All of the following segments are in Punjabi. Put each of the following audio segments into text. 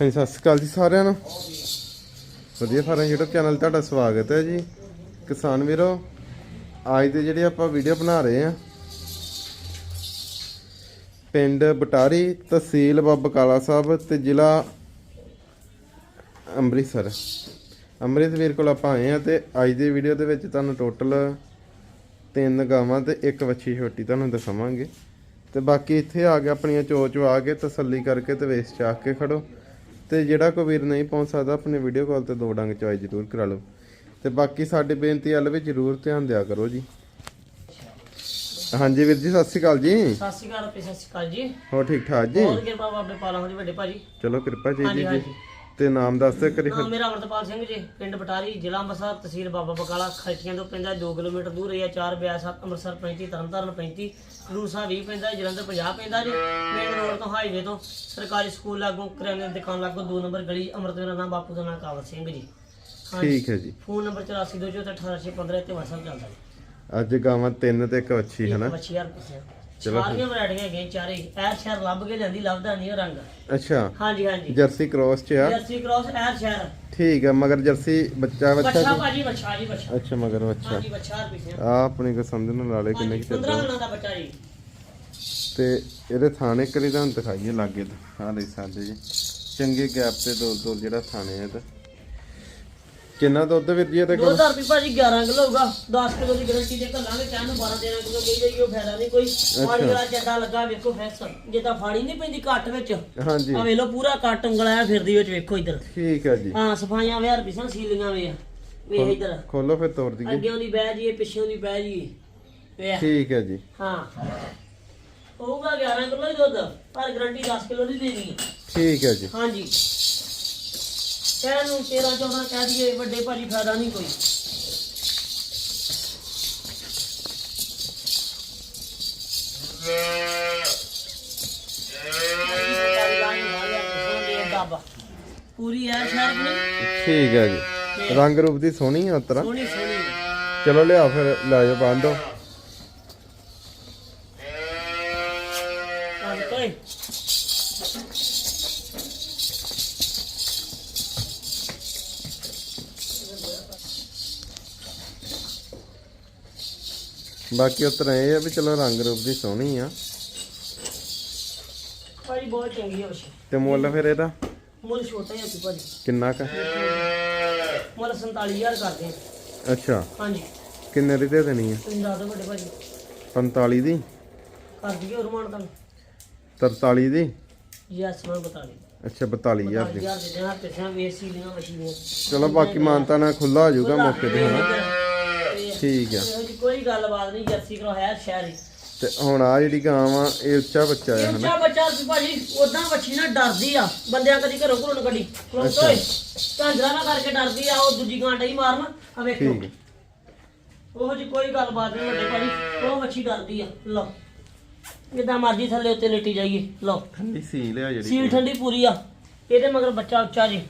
ਹਾਂਜੀ, ਸਤਿ ਸ਼੍ਰੀ ਅਕਾਲ ਜੀ ਸਾਰਿਆਂ ਨੂੰ। ਵਧੀਆ ਫਾਰਮ YouTube ਚੈਨਲ ਤੁਹਾਡਾ ਸਵਾਗਤ ਹੈ ਜੀ। ਕਿਸਾਨ ਵੀਰੋ, ਅੱਜ ਦੇ ਜਿਹੜੇ ਆਪਾਂ ਵੀਡੀਓ ਬਣਾ ਰਹੇ ਆ ਪਿੰਡ ਬਟਾਰੀ ਤਹਿਸੀਲ ਬਾਬਾ ਕਾਲਾ ਸਾਹਿਬ ਤੇ ਜ਼ਿਲ੍ਹਾ ਅੰਮ੍ਰਿਤਸਰ। ਅੰਮ੍ਰਿਤਸਰ ਕੋਲ ਆਪਾਂ ਆਏ ਆ ਤੇ ਅੱਜ ਦੀ ਵੀਡੀਓ ਦੇ ਵਿੱਚ ਤੁਹਾਨੂੰ ਟੋਟਲ ਤਿੰਨ ਗਾਵਾਂ ਤੇ ਇੱਕ ਵੱਛੀ ਛੋਟੀ ਤੁਹਾਨੂੰ ਦਿਖਾਵਾਂਗੇ। ਤੇ ਬਾਕੀ ਇੱਥੇ ਆ ਕੇ ਆਪਣੀਆਂ ਚੋਚ ਆ ਕੇ ਤਸੱਲੀ ਕਰਕੇ ਤੇ ਵੇਚ ਚਾਕ ਕੇ ਖੜੋ। ਤੇ ਜਿਹੜਾ ਕੋਈ ਵੀਰ ਨਹੀਂ ਪਹੁੰਚ ਸਕਦਾ ਆਪਣੇ ਵੀਡੀਓ ਕਾਲ ਤੇ ਦੋ ਡੰਗ ਚੋਇ ਜ਼ਰੂਰ ਕਰਾ ਲਓ। ਤੇ ਬਾਕੀ ਸਾਡੀ ਬੇਨਤੀ ਵੱਲ ਵੀ ਜ਼ਰੂਰ ਧਿਆਨ ਦਿਆ ਕਰੋ ਜੀ। ਹਾਂਜੀ ਵੀਰ ਜੀ ਸਤਿ ਸ਼੍ਰੀ ਅਕਾਲ ਜੀ। ਸਤਿ ਸ਼੍ਰੀ ਅਕਾਲ ਤੇ ਸਤਿ ਸ਼੍ਰੀ ਅਕਾਲ ਜੀ। ਹੋਰ ਠੀਕ ਠਾਕ ਜੀ? ਬਹੁਤ ਕਿਰਪਾ ਬਾਬੇ ਪਾਲਾਂ ਦੀ ਵੱਡੇ ਭਾਜੀ। ਚਲੋ ਕਿਰਪਾ ਜੀ ਹਾਂਜੀ ਜੀ। ਹਾਂਜੀ। ਤੇ ਨਾਮ ਦੱਸ ਦਿਓ ਕਰੀ ਨਾਮ ਮੇਰਾ ਅਮਰਤਪਾਲ ਸਿੰਘ ਜੀ ਪਿੰਡ ਬਟਾਰੀ ਜ਼ਿਲ੍ਹਾ ਅੰਮ੍ਰਿਤਸਰ ਤਹਿਸੀਲ ਬਾਬਾ ਬਕਾਲਾ ਖਰਚੀਆਂ ਤੋਂ ਪੈਂਦਾ 2 ਕਿਲੋਮੀਟਰ ਦੂਰ ਹੈ 4 ਬਿਆਸ ਅੰਮ੍ਰਿਤਸਰ 35 ਤਰਨਤਾਰਨ 35 ਖਡੂਰ ਸਾਹਿਬ 20 ਪੈਂਦਾ ਹੈ, ਜਲੰਧਰ 50 ਪੈਂਦਾ ਜੀ। ਮੇਨ ਰੋਡ ਤੋਂ ਹਾਈਵੇ ਤੋਂ ਸਰਕਾਰੀ ਸਕੂਲ ਲਾਗੋਂ ਕਰਿਆਨੇ ਦੀ ਦੁਕਾਨ ਲਾਗੋਂ 2 ਨੰਬਰ ਗਲੀ ਅੰਮ੍ਰਿਤ ਮੇਰਾ ਨਾਮ ਬਾਪੂ ਦਾ ਨਾਮ ਕਾਵਲ ਸਿੰਘ ਜੀ। ਹਾਂਜੀ। ਠੀਕ ਹੈ ਜੀ। ਫੋਨ ਨੰਬਰ 8424188615 ਤੇ WhatsApp ਚੱਲਦਾ ਜੀ। ਅੱਜ ਗਾਵਾਂ ਤਿੰਨ ਤੇ ਇੱਕ ਵੱਛੀ ਹੈ ਨਾ ਮੱਛੀ ਹਰ ਪਿੱਛੇ ਸਾਰੀਆਂ ਵੈਰਾਈਟੀਆਂ ਹੈਗੀਆਂ ਚਾਰੇ। ਐਰ ਸ਼ਹਿਰ ਲੱਭ ਕੇ ਜਾਂਦੀ ਲੱਭਦਾ ਨਹੀਂ ਉਹ ਰੰਗ। ਅੱਛਾ। ਹਾਂਜੀ ਹਾਂਜੀ। ਜਰਸੀ ਕ੍ਰੋਸ ਚ ਆ। ਜਰਸੀ ਕ੍ਰਾਸ ਐਰ ਸ਼ਹਿਰ। ਠੀਕ ਹੈ ਮਗਰ ਜਰਸੀ ਬੱਚਾ ਬੱਚਾ ਬੱਚਾ ਜੀ ਭਾਜੀ ਬੱਚਾ ਜੀ ਬੱਚਾ। ਅੱਛਾ ਮਗਰ ਬੱਚਾ। ਹਾਂਜੀ ਬੱਚਾ ਆ ਆਪਣੀ ਕੋ ਕਿੰਨੇ ਕਿ 15 ਦਿਨਾਂ ਦਾ ਬੱਚਾ ਜੀ। ਤੇ ਇਹਦੇ ਥਾਣੇ ਕਰੀ ਤੁਹਾਨੂੰ ਦਿਖਾਈਏ ਲਾਗੇ ਤੋਂ। ਆ ਦੇਖ ਸਕਦੇ ਜੀ। ਚੰਗੇ ਗੈਪ ਤੇ ਦੂਰ ਦੂਰ ਜਿਹੜਾ ਥਾਣੇ ਹੈ ਤੇ। ਕਿੰਨਾ ਦੁੱਧ ਵੀਰ ਜੀ ਇਹਦੇ ਕੋਲ? 2000 ਰੁਪਏ ਭਾਜੀ 11 ਕਿਲੋ ਹੋਊਗਾ। 10 ਕਿਲੋ ਦੀ ਗਰੰਟੀ ਦੇ ਕੱਲਾਂਗੇ ਚਾਹ ਨੂੰ 12 13 ਕਿਲੋ ਕਹੀ ਉਹ ਫਾਇਦਾ ਨਹੀਂ ਕੋਈ। ਪਾਣੀ ਵਾਲਾ ਚੱਡਾ ਲੱਗਾ ਵੇਖੋ ਫੈਕਸ ਜਿੱਦਾਂ ਫਾੜੀ ਨਹੀਂ ਪੈਂਦੀ ਘੱਟ ਵਿੱਚ ਹਾਂਜੀ। ਆ ਵੇਖ ਲਓ ਪੂਰਾ ਕੱਟ ਉਂਗਲਾਇਆ ਫਿਰਦੀ ਵਿੱਚ ਵੇਖੋ ਇੱਧਰ। ਠੀਕ ਹੈ ਜੀ। ਹਾਂ ਸਫਾਈਆਂ ਵੇ ਰੁਪਈਆਂ ਸੀਲੀਆਂ ਵੇ ਵੇਖ ਇੱਧਰ। ਖੋਲੋ ਫਿਰ ਤੋੜ ਦਈਏ। ਅੱਗੇੋਂ ਦੀ ਬਹਿ ਜੀਏ ਪਿੱਛੋਂ ਦੀ ਬਹਿ ਜੀਏ ਠੀਕ ਹੈ ਜੀ। ਹਾਂ। ਹੋਊਗਾ 11 ਕਿਲੋ ਹੀ ਦੁੱਧ ਪਰ ਗਰੰਟੀ 10 ਕਿਲੋ ਦੀ ਦੇਣੀ। ਹੈ ਠੀਕ ਹੈ ਜੀ। ਹਾਂਜੀ। ਕਹਿਣ ਨੂੰ 13 14 ਕਹਿ ਦਈਏ ਵੱਡੇ ਭਾਜੀ ਫਾਇਦਾ ਨਹੀਂ ਕੋਈ। ਪੂਰੀ ਸ਼ਹਿਰ ਦੀ। ਠੀਕ ਹੈ ਜੀ। ਰੰਗ ਰੂਪ ਦੀ ਸੋਹਣੀ ਆ ਉਤਰਾ। ਸੋਹਣੀ ਸੋਹਣੀ। ਚਲੋ ਲਿਆ ਫਿਰ ਲੈ ਜਾ ਬੰਦੋ ਬਾਕੀ ਉਤਰਾ ਇਹ ਆ ਵੀ ਚਲੋ ਰੰਗ ਰੂਪ ਦੀ ਸੋਹਣੀ ਆ। ਭਾਜੀ ਬਹੁਤ ਚੰਗੀ ਹੈ ਵਸ਼ੀ। ਤੇ ਮੁੱਲ ਫਿਰ ਇਹਦਾ? ਮੁੱਲ ਛੋਟਾ ਹੀ ਹੈ ਭਾਜੀ। ਕਿੰਨਾ ਕ? ਮੁੱਲ 47000 ਕਰਦੇ ਆ। ਅੱਛਾ। ਹਾਂਜੀ। ਕਿੰਨੇ ਦੀ ਦੇ ਦੇਣੀ ਆ? ਤੁਸੀਂ ਦੱਸ ਦਿਓ ਵੱਡੇ ਭਾਜੀ। 45 ਦੀ? ਕਰ ਦਈਏ ਰਮਾਨ ਤੁਹਾਨੂੰ 43 ਦੀ? ਯੈਸ ਮੈਂ ਬਤਾ ਲਈ ਅੱਛਾ 42000 ਦੀ। ਦੇ ਦੇਣਾ ਪੈਸਿਆਂ ਵੇਸੀ ਲੀਆਂ ਮਸ਼ੀਨਾਂ ਚਲੋ ਬਾਕੀ ਮਾਨਤਾ ਨਾਲ ਖੁੱਲਾ ਹੋ ਜਾਊਗਾ ਮੌਕੇ ਤੇ ਹਨਾ? ਤੇ ਠੀਕ ਆ। ਇਹੋ ਜਿਹੀ ਕੋਈ ਗੱਲਬਾਤ ਨਹੀਂ ਜਰਸੀ ਕਰੋ ਹੈ ਸ਼ਹਿਰੀ। ਤੇ ਹੁਣ ਆ ਜਿਹੜੀ ਗਾਂ ਵਾ ਇਹ ਉੱਚਾ ਬੱਚਾ ਆ ਹਨਾ? ਉੱਚਾ ਬੱਚਾ ਸੀ ਭਾਜੀ ਉਦਾਂ ਬੱਚੀ ਨਾ ਡਰਦੀ ਆ। ਬੰਦਿਆਂ ਕਦੀ ਘਰੋਂ ਘਰੋਂ ਕੱਢੀ। ਖਲੋਤੋ ਓਏ ਝਾਂਜਰਾ ਨਾ ਕਰਕੇ ਡਰਦੀ ਆ ਉਹ ਦੂਜੀ ਗਾਂ ਡਈ ਮਾਰਨ। ਆ ਵੇਖੋ। ਠੀਕ ਹੈ ਉਹੋ ਜੀ ਕੋਈ ਗੱਲਬਾਤ ਨਹੀਂ ਵੱਡੇ ਭਾਜੀ। ਉਹ ਬੱਚੀ ਡਰਦੀ ਆ। ਲਓ। ਜਿੱਦਾਂ ਮਰਜ਼ੀ ਥੱਲੇ ਉੱਤੇ ਲੇਟੀ ਜਾਈਏ। ਲਓ। ਠੰਡੀ ਸੀਲ ਆ ਜਿਹੜੀ ਸੀਲ ਠੰਡੀ ਪੂਰੀ ਆ। ਇਹਦੇ ਮਗਰ ਬੱਚਾ ਉੱਚਾ ਜੀ।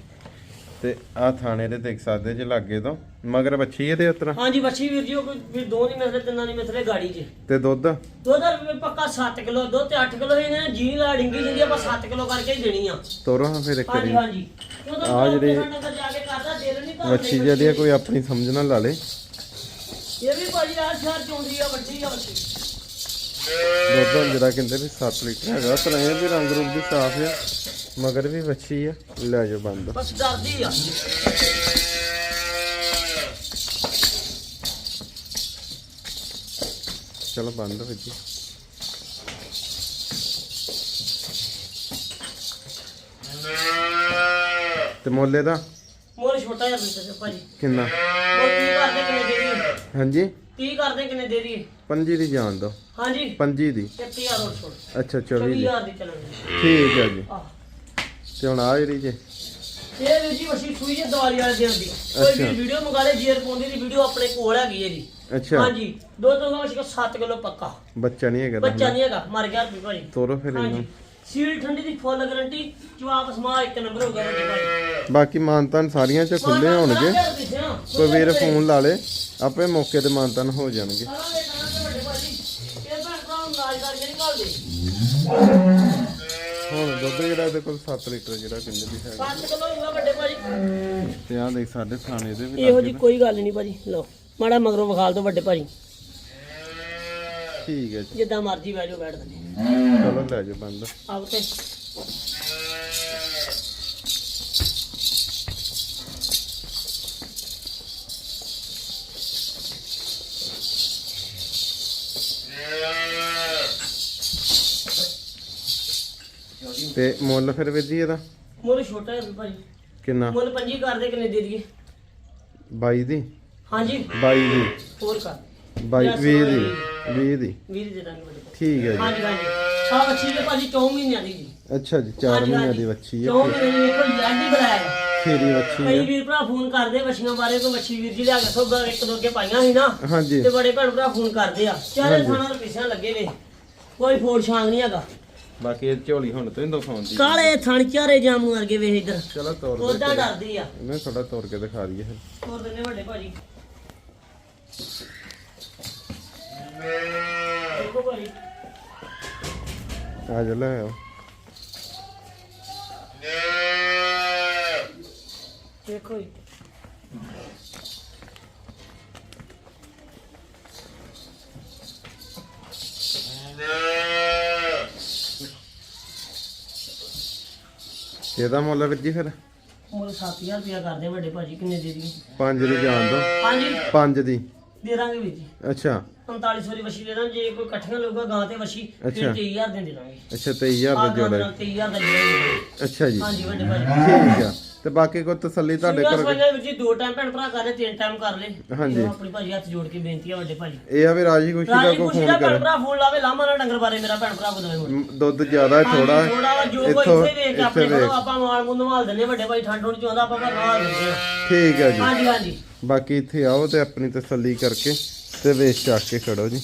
ਤੇ ਆ ਥਾਣੇ ਦੇ ਦੇਖ ਸਕਦੇ ਜੇ ਲਾਗੇ ਤੋਂ। ਮਗਰ ਬੱਚੀ ਇਹਦੇ ਉਤਰਾ ਹਾਂਜੀ ਬੱਚੀ ਵੀਰ ਜੀ ਉਹ ਕੋਈ ਫਿਰ ਦੋ ਨਹੀਂ ਮਿਸਲੇ ਤਿੰਨਾਂ ਨਹੀਂ ਮਿਸਲੇ ਗਾੜੀ 'ਚ। ਤੇ ਦੁੱਧ? ਦੁੱਧ ਰੁਪਏ ਪੱਕਾ 7 ਕਿਲੋ ਦੁੱਧ ਤੇ 8 ਕਿਲੋ ਇਹਨੇ ਜੀ ਲਾ ਡਿੰਗੀ ਜਿੰਦੀ ਆਪਾਂ 7 ਕਿਲੋ ਕਰਕੇ ਹੀ ਦੇਣੀ ਆ। ਤੋਰੋ ਹਾਂ ਫਿਰ ਇੱਕ ਹਾਂਜੀ ਵਾਰੀ। ਹਾਂਜੀ। ਆਹ ਜਿਹੜੀ ਵੱਛੀ ਜਿਹੜੀ ਆ ਕੋਈ ਆਪਣੀ ਸਮਝ ਨਾਲ ਲਾ ਲੇ। ਇਹ ਵੀ ਭਾਜੀ ਆ ਸ਼ਹਿਰ ਚ ਆਉਂਦੀ ਆ ਵੱਡੀ ਆ ਵੱਡੀ। ਦੁੱਧ ਜਿਹੜਾ ਕਹਿੰਦੇ ਵੀ 7 ਲੀਟਰ ਹੈਗਾ ਪਰ ਇਹ ਵੀ ਰੰਗ ਰੂਪ ਦੀ ਸਾਫ਼ ਆ। ਮਗਰ ਵੀ ਵੱਛੀ ਆ। ਲੈ ਜਾਓ ਬੰਦ। ਬਸ ਡਰਦੀ ਆ। ਚਲੋ ਬੰਦ ਹੋ ਜੀ। ਤੇ ਮੋਲੇ ਦਾ? ਮੋਰ ਛੋਟਾ ਜਿਹਾ ਬਿੱਟ ਭਾਜੀ। ਕਿੰਨਾ? ਉਹ ਕੀ ਕਰਦੇ ਕਿੰਨੇ ਦੇ ਦੀ ਹਾਂਜੀ। ਕੀ ਕਰਦੇ ਕਿੰਨੇ ਦੇ ਦੀ ਪੰਜੀ ਦੀ ਜਾਣ ਦੋ। ਹਾਂਜੀ। ਪੰਜੀ ਦੀ। 30000 ਹੋਰ ਛੋੜ। ਅੱਛਾ 24 ਦੀ। 24000 ਦੀ ਚੱਲਣੀ। ਠੀਕ ਹੈ ਜੀ। ਆਹ। ਤੇ ਹੁਣ ਆ ਜਿਹੜੀ ਜੇ। ਇਹ ਵੀਰ ਜੀ ਵਸੀ ਸੂਈ ਜੇ ਦਿਵਾਲੀ ਵਾਲੇ ਦਿਨ ਦੀ। ਕੋਈ ਅੱਛਾ। ਵੀ ਵੀਡੀਓ ਮੰਗਾ ਲੈ ਜੇਰ ਪਾਉਂਦੀ ਦੀ ਵੀਡੀਓ ਆਪਣੇ ਕੋਲ ਹੈਗੀ ਹੈ ਜੀ ਅੱਛਾ। ਹਾਂਜੀ। ਦੋ ਤੋਂ ਵਸੀ 7 ਕਿਲੋ ਪੱਕਾ। ਬੱਚਾ ਨਹੀਂ ਹੈਗਾ ਬੱਚਾ ਨਹੀਂ ਹੈਗਾ ਮਰ ਗਿਆ ਵੀ ਭਾਜੀ। ਤੋਰੋ ਫਿਰ ਇਹਨੂੰ। ਹਾਂਜੀ। ਸੀਲ ਠੰਡੀ ਦੀ ਫੁੱਲ ਗਾਰੰਟੀ ਜਵਾਬ ਸਮਾ ਇੱਕ ਨੰਬਰ ਹੋ ਗਿਆ ਵੱਡੇ ਭਾਜੀ। ਬਾਕੀ ਮਾਨਤਾਨ ਸਾਰੀਆਂ ਚ ਖੁੱਲੇ ਹੋਣਗੇ। ਕੋਈ ਵੀਰ ਫੋਨ ਲਾ ਲੇ ਆਪੇ ਮੌਕੇ ਤੇ ਮਾਨਤਾਨ ਹੋ ਜਾਣਗੇ। ਕਰਾਂਗੇ ਕਰਾਂਗੇ ਵੱਡੇ ਭਾਜੀ। ਇਹ ਭੈਣ ਭਰਾ ਨੂੰ ਨਾਜ ਕਰਕੇ ਨਹੀਂ ਘੱਲਦੇ ਹੁਣ ਦੁੱਧ ਜਿਹੜਾ ਇਹਦੇ ਕੋਲ 7 ਲੀਟਰ ਜਿਹੜਾ ਕਹਿੰਦੇ ਵੀ ਹੈਗਾ। 5 ਕਿਲੋ ਹੋਊਗਾ ਵੱਡੇ ਭਾਜੀ। ਤੇ ਆਹ ਦੇਖ ਸਾਡੇ ਥਾਣੇ ਦੇ ਵੀ ਇਹੋ ਜੀ ਕੋਈ ਗੱਲ ਨਹੀਂ ਭਾਜੀ ਲਓ ਮਾੜਾ ਮਗਰੋਂ ਵਿਖਾਲ ਦੋ ਵੱਡੇ ਭਾਜੀ। ਠੀਕ ਹੈ ਜੀ। ਜਿੱਦਾਂ ਮਰਜ਼ੀ ਬਹਿ ਜਾਓ ਬੈਠ ਦਿੰਦੇ ਚਲੋ ਲੈ ਜਾਓ ਬੰਦ। ਆਪ ਤੇ ਤੇ ਮੁੱਲ ਫਿਰ ਵੀਰ ਜੀ ਇਹਦਾ? ਮੁੱਲ ਛੋਟਾ ਹੈ ਭਾਜੀ ਕਿੰਨਾ? ਮੁੱਲ ਪੰਜੀ ਕਰਦੇ ਕਿੰਨੇ ਦੇ ਦਈਏ? 22 ਦੀ? ਹਾਂਜੀ। 22 ਦੀ। ਹੋਰ ਕਰ। 22 20 ਦੀ। 20 ਦੀ। ਦੇ। ਦਾਂਗੇ। ਠੀਕ ਹੈ ਜੀ। ਹਾਂਜੀ ਹਾਂਜੀ। ਆ ਬੱਚੀ ਦੇ ਭਾਜੀ 4 ਮਹੀਨਿਆਂ ਦੀ ਜੀ। ਅੱਛਾ ਜੀ 4 ਹਾਂਜੀ, ਮਹੀਨਿਆਂ। ਦੀ ਵੱਛੀ ਹੈ। ਚੌਂ ਮਹੀਨੇ ਦੀ ਵੇਖੋ ਯਾਦੀ ਬਣਾਇਆ। ਖੀਰੀ ਵੱਛੀ ਕਈ ਹੈ। ਵੀਰ ਭਰਾ ਫੋਨ ਕਰਦੇ ਵੱਛੀਆਂ ਬਾਰੇ ਕੋਈ ਵੱਛੀ ਵੀਰ ਜੀ ਲਿਆ ਕੇ ਸੋਗਾ ਇੱਕ ਦੋ ਅੱਗੇ ਪਾਈਆਂ ਸੀ ਨਾ ਹਾਂਜੀ। ਤੇ ਬੜੇ ਭੈਣ ਭਰਾ ਫੋਨ ਕਰਦੇ ਆ। ਚਾਰੇ ਹਾਂਜੀ। ਥਾਣਾ ਰੁਪਈਆਂ ਲੱਗੇ ਵੇ ਕੋਈ ਫੋੜ ਛਾਂਗ ਨਹੀਂ ਹੈਗਾ। ਬਾਕੀ ਇਹ ਝੋਲੀ ਹੁਣ ਤੋਂ ਹੀ ਦਿਖਾਉਂਦੀ ਕਾਲੇ ਥਣ ਚਾਰੇ ਜਾਮੂ ਵਰਗੇ ਵੇ ਇਧਰ। ਚਲੋ ਤੋਰ ਦੇ ਉਹਦਾ ਡਰਦੀ ਆ। ਇਹਨੇ ਥੋੜਾ ਤੋੜ ਕੇ ਦਿਖਾ ਦਈਏ। ਫਿਰ ਤੋਰ ਦਿੰਦੇ ਵੱਡੇ ਭਾਜੀ। ਦੇਖੋ ਭਾਜੀ। ਆ ਜਾ ਲੈ ਆਓ। ਦੇਖੋ ਜੀ। ਇਹਦਾ ਮੁੱਲ ਵੀਰ ਜੀ ਫਿਰ? ਮੁੱਲ 7000 ਰੁਪਇਆ ਕਰਦੇ ਆ ਵੱਡੇ ਭਾਜੀ ਕਿੰਨੇ ਦੇ ਦਈਏ? 5 ਦੀ ਜਾਣ ਦੋ। ਹਾਂਜੀ 5 ਦੀ। ਦੇ ਦਾਂਗੇ ਵੀਰ ਜੀ। ਅੱਛਾ। 4500 ਦੀ ਵਸ਼ੀ ਦੇ ਦਾਂ ਜੇ ਕੋਈ ਇਕੱਠੀਆਂ ਲਊਗਾ ਗਾਂ ਤੇ ਵਸ਼ੀ ਫਿਰ ਅੱਛਾ। 23000 ਦੇ ਦੇ ਦਾਂਗੇ। ਅੱਛਾ 23000 ਆਹ ਦਾ ਜੋੜਾ ਦੇ ਨਾਲ 23000 ਦਾ ਜੋੜਾ ਦੇ ਦਾਂਗੇ। ਅੱਛਾ ਜੀ। ਹਾਂਜੀ ਵੱਡੇ ਭਾਜੀ ਠੀਕ ਆ। ਤੇ ਬਾਕੀ ਕੋਈ ਤਸੱਲੀ ਤੁਹਾਡੇ ਤੁਹਾਡੇ ਕੋਲ ਜੀ ਦੋ ਟਾਈਮ ਭੈਣ ਭਰਾ ਕਰ ਲੈ ਤਿੰਨ ਟਾਈਮ ਕਰ ਲੈ ਹਾਂਜੀ। ਇਹੋ ਆਪਣੀ ਭਾਜੀ ਹੱਥ ਜੋੜ ਕੇ ਬੇਨਤੀ ਆ ਵੱਡੇ ਭਾਜੀ। ਇਹ ਆ ਵੀ ਰਾਜੀ ਖੁਸ਼ੀ ਦਾ ਰਾਜੀ ਕੋਈ ਖੁਸ਼ੀ ਫੋਨ ਭੈਣ ਕਰੇ। ਭਰਾ ਫੋਨ ਲਾਵੇ ਲਾਮਾ ਨਾ ਡੰਗਰ ਬਾਰੇ ਮੇਰਾ ਭੈਣ ਭਰਾ ਕੋ ਦੇਵੇ ਮ, ਦੁੱਧ ਜ਼ਿਆਦਾ ਥੋੜਾ ਹਾਂਜੀ, ਥੋੜਾ ਵਾ ਜੋ ਕੋਈ ਇੱਥੋਂ ਇੱਥੇ ਵੇਖ ਕੇ ਆਪਣੇ ਕੋਲੋਂ ਵੇਖ। ਆਪਾਂ ਮਾਲ ਨਵਾਲ ਦਿੰਦੇ ਵੱਡੇ ਭਾਈ ਠੰਡ ਹੋਣੀ ਚਾਹੁੰਦਾ ਆਪਾਂ ਹਾਲ ਦਿੰਦੇ ਠੀਕ ਹੈ ਜੀ। ਹਾਂਜੀ ਹਾਂਜੀ। ਬਾਕੀ ਇੱਥੇ ਆਓ ਤੇ ਆਪਣੀ ਤਸੱਲੀ ਕਰਕੇ ਤੇ ਵੇਚ ਚੱਕ ਕੇ ਖੜੋ ਜੀ।